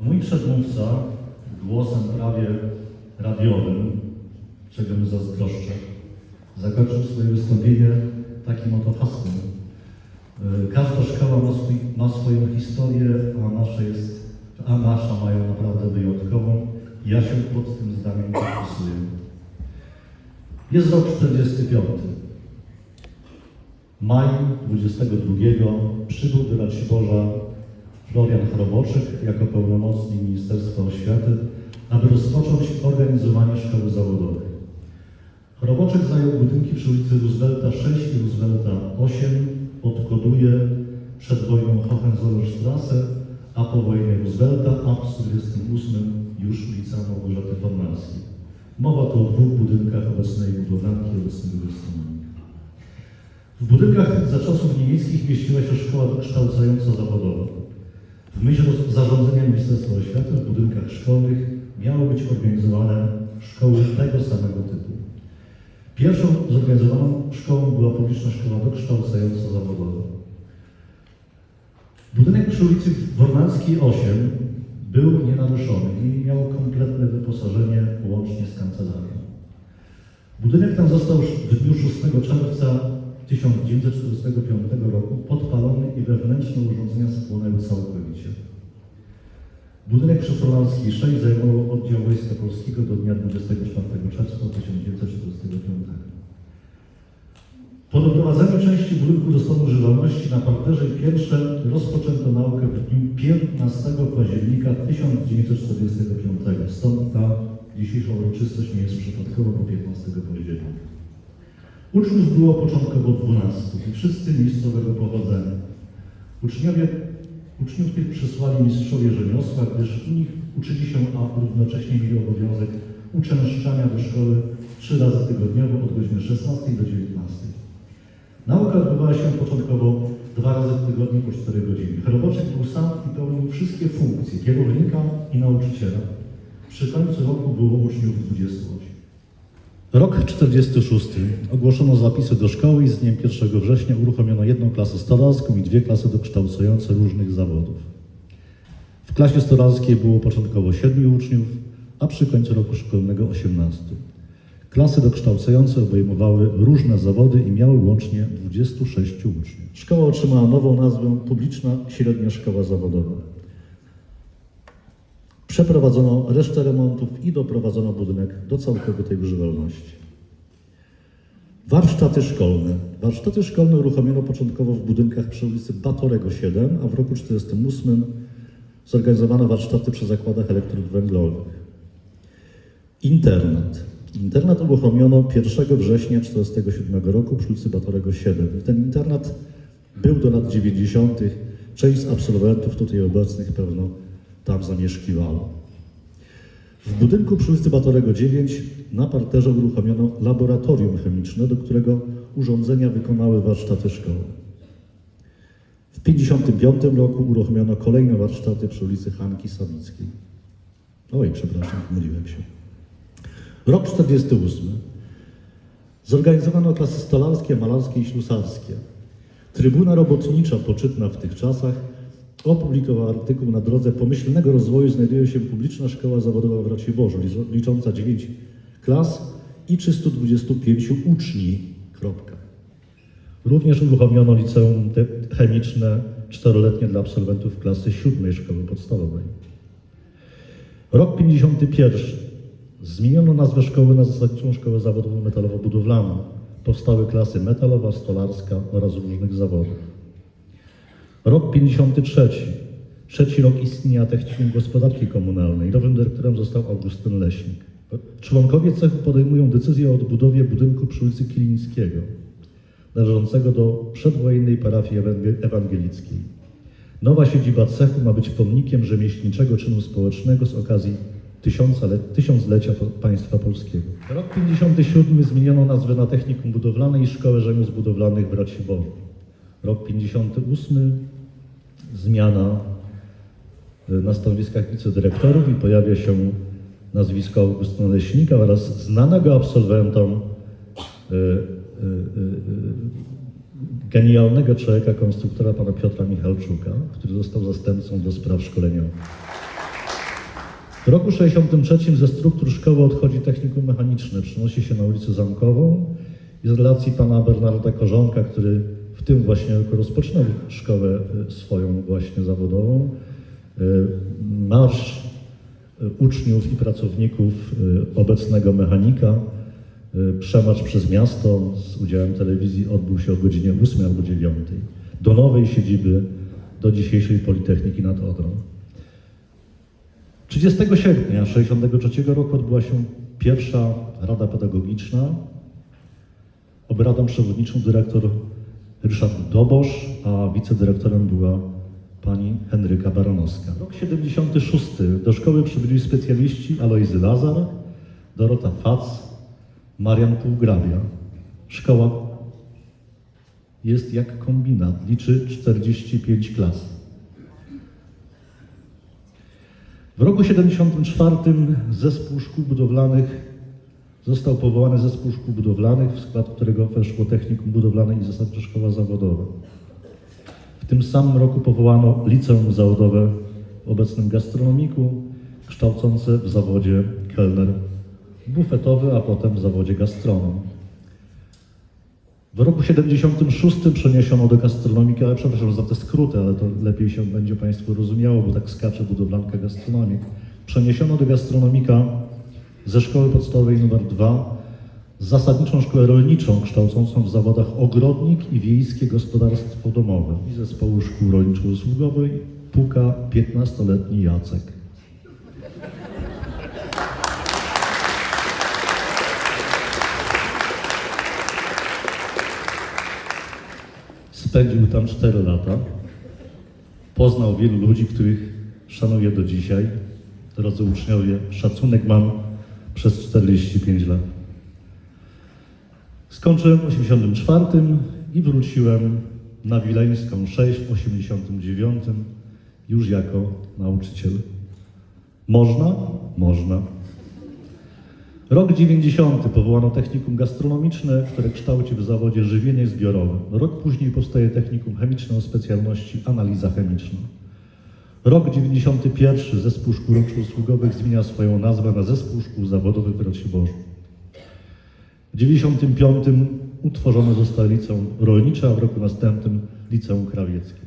Mój przedmówca głosem prawie radiowym, czego mu zazdroszczę, zakończył swoje wystąpienie takim oto hasłem. Y, Każda szkoła ma, swój, ma swoją historię, a nasza, jest, a nasza mają naprawdę wyjątkową. Ja się pod tym zdaniem podpisuję. Jest rok 45. Maj 22 przybył do Raciborza Florian Chroboczyk jako pełnomocnik Ministerstwa Oświaty, aby rozpocząć organizowanie szkoły zawodowej. Chroboczyk zajął budynki przy ulicy Roosevelta 6 i Roosevelta 8, odkoduje przed wojną Hohenzollernstrasse, a po wojnie Roosevelta, a w 48 już ulica Małgorzaty Formalskiej. Mowa tu o dwóch budynkach obecnej budowlanki obecnego gastronomii. W budynkach za czasów niemieckich mieściła się szkoła dokształcająca zawodowa. W myśl zarządzenia Ministerstwa Oświaty w budynkach szkolnych miały być organizowane szkoły tego samego typu. Pierwszą zorganizowaną szkołą była publiczna szkoła dokształcająca zawodowa. Budynek przy ulicy Wornalskiej 8 był nienaruszony i miał kompletne wyposażenie łącznie z kancelarią. Budynek ten został w dniu 6 czerwca 1945 roku podpalony i wewnętrzne urządzenia spłonęły. Budynek przy Formalskiej 6 zajmował oddział Wojska Polskiego do dnia 24 czerwca 1945. Po doprowadzeniu części budynku do stanu używalności na parterze pierwsze rozpoczęto naukę w dniu 15 października 1945. Stąd ta dzisiejsza uroczystość nie jest przypadkowa, bo 15 października. Uczniów było początkowo 12 i wszyscy miejscowego pochodzenia. Uczniowie, uczniów tych przysłali mistrzowie rzemiosła, gdyż u nich uczyli się, a równocześnie mieli obowiązek uczęszczania do szkoły trzy razy tygodniowo od godziny 16 do 19. Nauka odbywała się początkowo dwa razy w tygodniu po 4 godziny. Chroboczek był sam i pełnił wszystkie funkcje kierownika i nauczyciela. Przy końcu roku było uczniów 28. Rok 46. Ogłoszono zapisy do szkoły i z dniem 1 września uruchomiono jedną klasę stolarską i dwie klasy dokształcające różnych zawodów. W klasie stolarskiej było początkowo 7 uczniów, a przy końcu roku szkolnego 18. Klasy dokształcające obejmowały różne zawody i miały łącznie 26 uczniów. Szkoła otrzymała nową nazwę Publiczna Średnia Szkoła Zawodowa. Przeprowadzono resztę remontów i doprowadzono budynek do całkowitej używalności. Warsztaty szkolne. Warsztaty szkolne uruchomiono początkowo w budynkach przy ulicy Batorego 7, a w roku 1948 zorganizowano warsztaty przy zakładach elektrów węglowych. Internat. Internat uruchomiono 1 września 1947 roku przy ulicy Batorego 7. I ten internat był do lat 90. Część z absolwentów tutaj obecnych pewno tam zamieszkiwała. W budynku przy ulicy Batorego 9 na parterze uruchomiono laboratorium chemiczne, do którego urządzenia wykonały warsztaty szkolne. W 1955 roku uruchomiono kolejne warsztaty przy ulicy Hanki Sawickiej. Oj, przepraszam, pomyliłem się. Rok 48. Zorganizowano klasy stolarskie, malarskie i ślusarskie. Trybuna Robotnicza, poczytna w tych czasach, opublikowała artykuł na drodze pomyślnego rozwoju znajduje się publiczna szkoła zawodowa w Raciborzu, lic- licząca 9 klas i 325 uczni. Kropka. Również uruchomiono liceum chemiczne czteroletnie dla absolwentów klasy siódmej szkoły podstawowej. Rok 51. Zmieniono nazwę szkoły na zasadniczą szkołę zawodową metalowo-budowlaną. Powstały klasy metalowa, stolarska oraz różnych zawodów. Rok 53. Trzeci rok istnienia Technikum Gospodarki Komunalnej. Nowym dyrektorem został Augustyn Leśnik. Członkowie cechu podejmują decyzję o odbudowie budynku przy ulicy Kilińskiego, należącego do przedwojennej parafii ewangel- ewangelickiej. Nowa siedziba cechu ma być pomnikiem rzemieślniczego czynu społecznego z okazji tysiąclecia państwa polskiego. Rok 57 zmieniono nazwę na Technikum Budowlane i Szkołę Rzemiosł Budowlanych w Raciborzu. Rok 58 zmiana na stanowiskach wicedyrektorów i pojawia się nazwisko Augustyna Leśnika oraz znanego absolwentom y, y, y, genialnego człowieka, konstruktora pana Piotra Michalczuka, który został zastępcą do spraw szkoleniowych. W roku 63 ze struktur szkoły odchodzi technikum mechaniczne, przenosi się na ulicę Zamkową i z relacji pana Bernarda Korzonka, który w tym właśnie roku rozpoczynał szkołę y, swoją właśnie zawodową, y, marsz y, uczniów i pracowników obecnego mechanika, przemarsz przez miasto z udziałem telewizji odbył się o godzinie 8 albo 9 do nowej siedziby, do dzisiejszej Politechniki nad Odrą. 30 sierpnia 1963 roku odbyła się pierwsza Rada Pedagogiczna. Obradom przewodniczą dyrektor Ryszard Dobosz, a wicedyrektorem była pani Henryka Baronowska. Rok 76. Do szkoły przybyli specjaliści Alojzy Lazar, Dorota Fac, Marian Półgrabia. Szkoła jest jak kombinat, liczy 45 klas. W roku 74 zespół szkół budowlanych został powołany zespół szkół budowlanych, w skład którego weszło Technikum Budowlane i Zasadnicza Szkoła Zawodowa. W tym samym roku powołano liceum zawodowe w obecnym gastronomiku, kształcące w zawodzie kelner bufetowy, a potem w zawodzie gastronom. W roku 76 przeniesiono do gastronomiki, ale przepraszam za te skróty, ale to lepiej się będzie Państwu rozumiało, bo tak skacze budowlanka gastronomik. Przeniesiono do gastronomika ze szkoły podstawowej nr 2 zasadniczą szkołę rolniczą kształcącą w zawodach ogrodnik i wiejskie gospodarstwo domowe i zespołu szkół rolniczo-usługowej puka 15-letni Jacek. Spędził tam 4 lata. Poznał wielu ludzi, których szanuję do dzisiaj. Drodzy uczniowie, szacunek mam przez 45 lat. Skończyłem w 84 i wróciłem na Wileńską 6 w 89 już jako nauczyciel. Można? Można. Rok 90. powołano technikum gastronomiczne, które kształci w zawodzie żywienie zbiorowe. Rok później powstaje technikum chemiczne o specjalności analiza chemiczna. Rok 91. Zespół Szkół Usługowych zmienia swoją nazwę na Zespół Szkół Zawodowych w Raciborzu. W 95. utworzone zostało liceum rolnicze, a w roku następnym liceum krawieckie.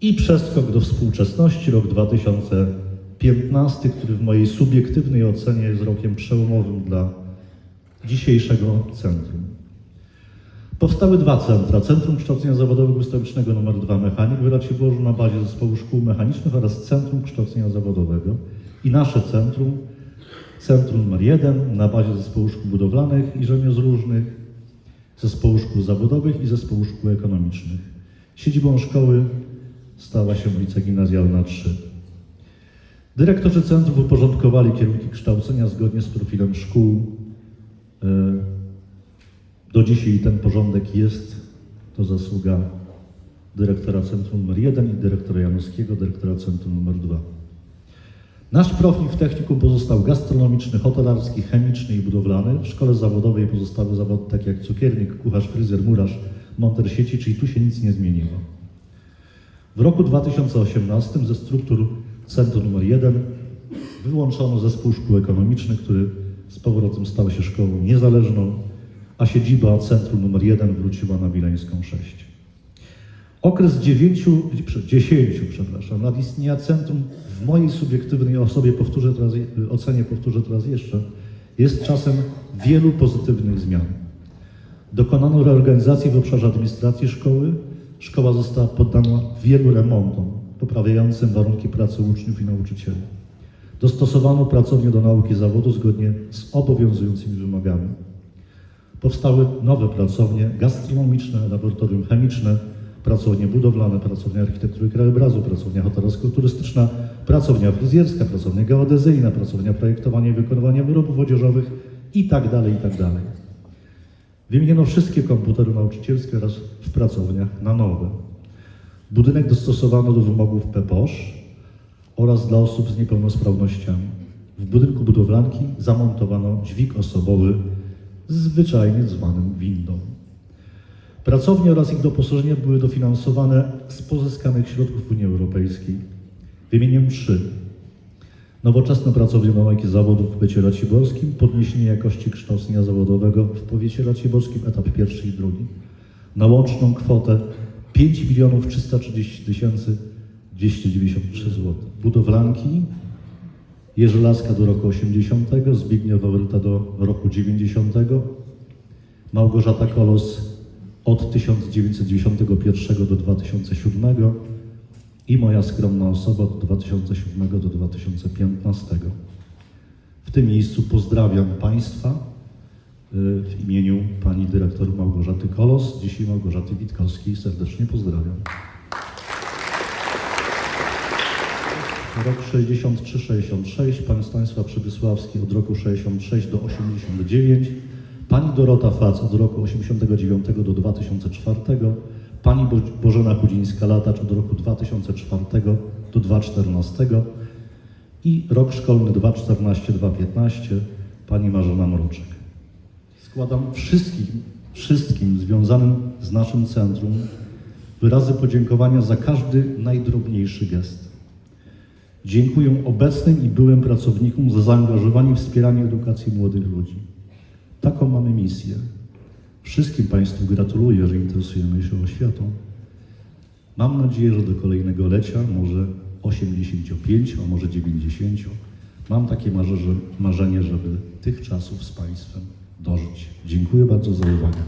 I przeskok do współczesności, rok 2015, który w mojej subiektywnej ocenie jest rokiem przełomowym dla dzisiejszego centrum. Powstały dwa centra. Centrum Kształcenia Zawodowego Ustawicznego nr 2 Mechanik w Raciborzu na bazie Zespołu Szkół Mechanicznych oraz Centrum Kształcenia Zawodowego. I nasze centrum, Centrum nr 1 na bazie Zespołu Szkół Budowlanych i Rzemiosł Różnych, Zespołu Szkół Zawodowych i Zespołu Szkół Ekonomicznych. Siedzibą szkoły stała się ulica Gimnazjalna 3. Dyrektorzy centrów uporządkowali kierunki kształcenia zgodnie z profilem szkół. Do dzisiaj ten porządek jest, to zasługa dyrektora Centrum nr 1 i dyrektora Janowskiego, dyrektora Centrum nr 2. Nasz profil w technikum pozostał gastronomiczny, hotelarski, chemiczny i budowlany. W szkole zawodowej pozostały zawody takie jak cukiernik, kucharz, fryzjer, murarz, monter sieci, czyli tu się nic nie zmieniło. W roku 2018 ze struktur Centrum nr 1 wyłączono zespół szkół ekonomicznych, który z powrotem stał się szkołą niezależną, a siedziba Centrum nr 1 wróciła na Wileńską 6. Okres 9, 10 przepraszam, lat istnienia centrum w mojej subiektywnej osobie, powtórzę teraz, ocenie powtórzę teraz jeszcze, jest czasem wielu pozytywnych zmian. Dokonano reorganizacji w obszarze administracji szkoły. Szkoła została poddana wielu remontom poprawiającym warunki pracy uczniów i nauczycieli. Dostosowano pracownię do nauki zawodu zgodnie z obowiązującymi wymogami. Powstały nowe pracownie gastronomiczne, laboratorium chemiczne, pracownie budowlane, pracownia architektury krajobrazu, pracownia hotelarsko-turystyczna, pracownia fryzjerska, pracownia geodezyjna, pracownia projektowania i wykonywania wyrobów odzieżowych i tak dalej, i tak. Wymieniono wszystkie komputery nauczycielskie oraz w pracowniach na nowe. Budynek dostosowano do wymogów PEPOSZ oraz dla osób z niepełnosprawnościami. W budynku budowlanki zamontowano dźwig osobowy, zwyczajnie zwanym windą. Pracownie oraz ich doposażenia były dofinansowane z pozyskanych środków Unii Europejskiej. Wymienię trzy. Nowoczesne pracownie nauki zawodów w powiecie raciborskim, podniesienie jakości kształcenia zawodowego w powiecie raciborskim, etap pierwszy i drugi. Na łączną kwotę 5 milionów 330 tysięcy 293 zł. Budowlanki Jerzy Laska do roku 80, Zbigniew Wawryta do roku 90, Małgorzata Kolos od 1991 do 2007 i moja skromna osoba od 2007 do 2015. W tym miejscu pozdrawiam Państwa y, w imieniu Pani Dyrektor Małgorzaty Kolos, dzisiaj Małgorzaty Witkowskiej. Serdecznie pozdrawiam. Rok 63-66, pan Stanisław Przybysławski od roku 66 do 89, pani Dorota Fac od roku 89 do 2004, pani Bo Bożena Chudzińska-Latacz od roku 2004 do 2014 i rok szkolny 2014-2015, pani Marzena Mroczek. Składam wszystkim, wszystkim związanym z naszym centrum wyrazy podziękowania za każdy najdrobniejszy gest. Dziękuję obecnym i byłym pracownikom za zaangażowanie w wspieranie edukacji młodych ludzi. Taką mamy misję. Wszystkim Państwu gratuluję, że interesujemy się oświatą. Mam nadzieję, że do kolejnego lecia, może 85, a może 90, mam takie marze- marzenie, żeby tych czasów z Państwem dożyć. Dziękuję bardzo za uwagę.